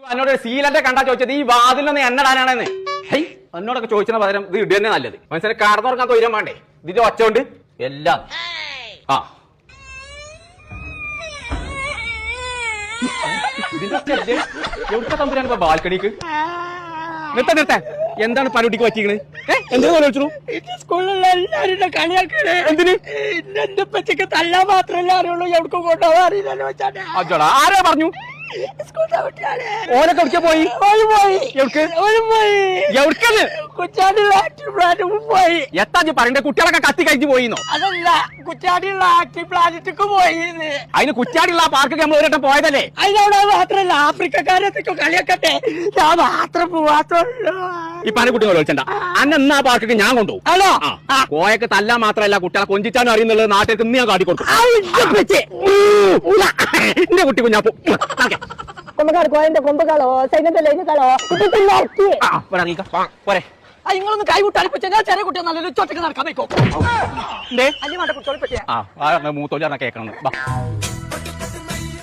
എന്നോട് സീലന്റെ കണ്ടാ ചോദിച്ചത് ഈ വാതിലൊന്ന് എണ്ണടാനാണെന്ന് ഹൈ എന്നോടൊക്കെ ചോദിച്ചതിന് പകരം ഇത് ഇടുക തന്നെ നല്ലത്. മനസ്സിലെ കടന്നുറക്കാൻ തൊയിരം വേണ്ടേ? ഇതിന്റെ ഒച്ച കൊണ്ട്? എല്ലാം. ആ? എവിടുത്തെ തമ്പുരാണ് ഇപ്പൊ ബാൽക്കണിക്ക്? നിർത്ത നിർത്ത. എന്താണ് പരുട്ടിക്ക് പറ്റിക്കണ്? എന്തിനു വിളിച്ചു? സ്കൂളിലുള്ള എല്ലാവരുടെ കളിയാക്കണേ. എന്തിന്? എന്റെ പച്ചക്ക് തല്ലാൻ മാത്രമല്ല അറിയുള്ളൂ. എവിടെ കൊണ്ടുപോകാൻ അറിയില്ലല്ലോ ആരാ പറഞ്ഞു? ഓനൊക്കെ പോയി? പോയി. പോയി. പറയണ്ടേ? കുട്ടികളൊക്കെ കത്തി കഴിഞ്ഞു പോയിന്നോ? അതല്ല കുറ്റാടിയുള്ള ആക്റ്റീവ് പ്ലാനറ്റിക്ക് പോയി അതിന് കുറ്റാടിയുള്ള ആ പാർക്ക് നമ്മൾ ഒരു വട്ടം പോയതല്ലേ? അതിനവിടെ മാത്രല്ല ആഫ്രിക്കക്കാരെത്തൊക്കെ കളിയാക്കട്ടെ. ഞാൻ മാത്രം പോവാത്തുള്ളൂ. ഈ പനക്കുട്ടി വിളിച്ചണ്ട. അന്ന എന്നാ പാർക്കൊക്കെ ഞാൻ കൊണ്ടുപോകും ഹലോ ആ. തല്ലാൻ മാത്രല്ല കുട്ടികളെ കൊഞ്ചിച്ചാനും അറിയുന്നുള്ളത് നാട്ടിലേക്ക് ഇന്ന് ഞാൻ കാട്ടിക്കൊടുക്കും എന്റെ കുട്ടി കുഞ്ഞാപ്പോ. കൊമ്പക്കാർ കോയന്റെ കൊമ്പുകളോ സൈന്യത്തിന്റെ ലൈനുകളോ പോരെ. നിങ്ങളൊന്ന് കൈവിട്ട് അടിപ്പിച്ച ഞാൻ ചെറിയ കുട്ടിയെ നല്ലൊരു ചൊറ്റക്ക് നടക്കാൻ വെക്കോ അല്ലേ വേണ്ട കുട്ടികളെ പറ്റിയ ആ മൂത്തോലി കേക്കണം